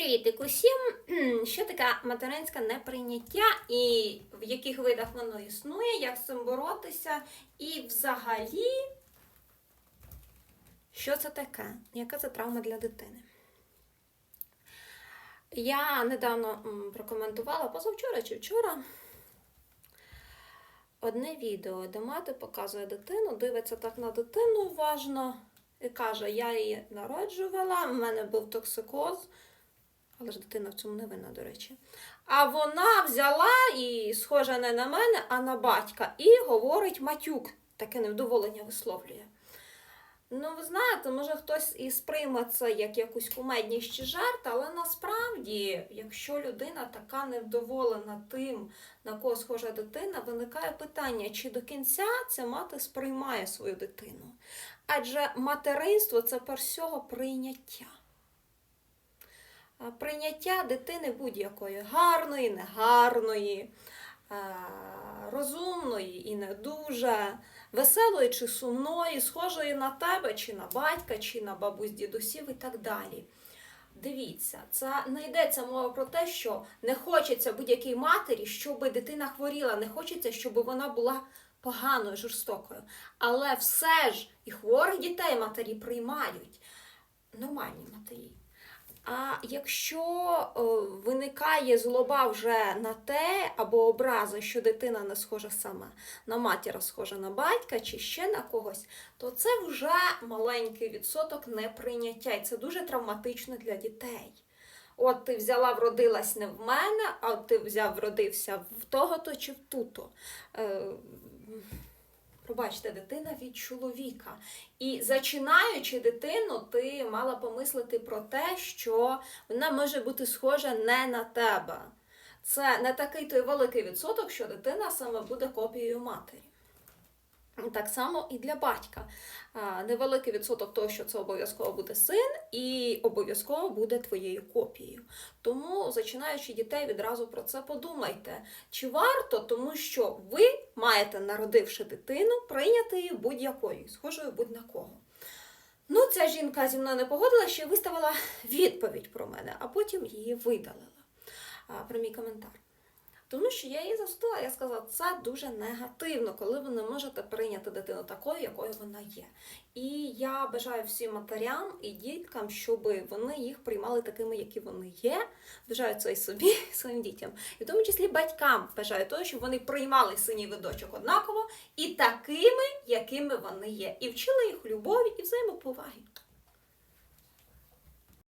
Привіт усім! Що таке материнське неприйняття і в яких видах воно існує, як з цим боротися, і взагалі, що це таке? Яка це травма для дитини? Я недавно прокоментувала позавчора чи вчора одне відео, де мати показує дитину, дивиться так на дитину уважно і каже: Я її народжувала, в мене був токсикоз. Але ж дитина в цьому не винна, до речі. А вона взяла і схожа не на мене, а на батька, і говорить матюк, таке невдоволення висловлює. Ну, ви знаєте, може хтось і сприйме це як якусь кумедність чи жарт, але насправді, якщо людина така невдоволена тим, на кого схожа дитина, виникає питання, чи до кінця ця мати сприймає свою дитину. Адже материнство це перш всього прийняття. Прийняття дитини будь-якої гарної, негарної, розумної і не дуже, веселої чи сумної, схожої на тебе, чи на батька, чи на бабусь дідусів і так далі. Дивіться, це не йдеться мова про те, що не хочеться будь-якій матері, щоб дитина хворіла, не хочеться, щоб вона була поганою, жорстокою. Але все ж і хворих дітей матері приймають. Нормальні матері. А якщо е, виникає злоба вже на те або образа, що дитина не схожа сама на матір, а схожа на батька чи ще на когось, то це вже маленький відсоток неприйняття, і це дуже травматично для дітей. От ти взяла, вродилась не в мене, а ти взяв, вродився в того-то чи в туто. Е, Пробачте, дитина від чоловіка. І зачинаючи дитину, ти мала помислити про те, що вона може бути схожа не на тебе. Це не такий той великий відсоток, що дитина саме буде копією матері. Так само і для батька. Невеликий відсоток того, що це обов'язково буде син, і обов'язково буде твоєю копією. Тому, зачинаючи дітей, відразу про це подумайте. Чи варто, тому що ви маєте, народивши дитину, прийняти її будь-якою, схожою будь на кого. Ну, ця жінка зі мною не погодила, що виставила відповідь про мене, а потім її видалила про мій коментар. Тому що я її застала, я сказала, це дуже негативно, коли ви не можете прийняти дитину такою, якою вона є. І я бажаю всім матерям і діткам, щоб вони їх приймали такими, які вони є. Бажаю це і собі, і своїм дітям. І в тому числі батькам бажаю того, щоб вони приймали синів і дочок однаково і такими, якими вони є. І вчили їх любові і взаємоповаги.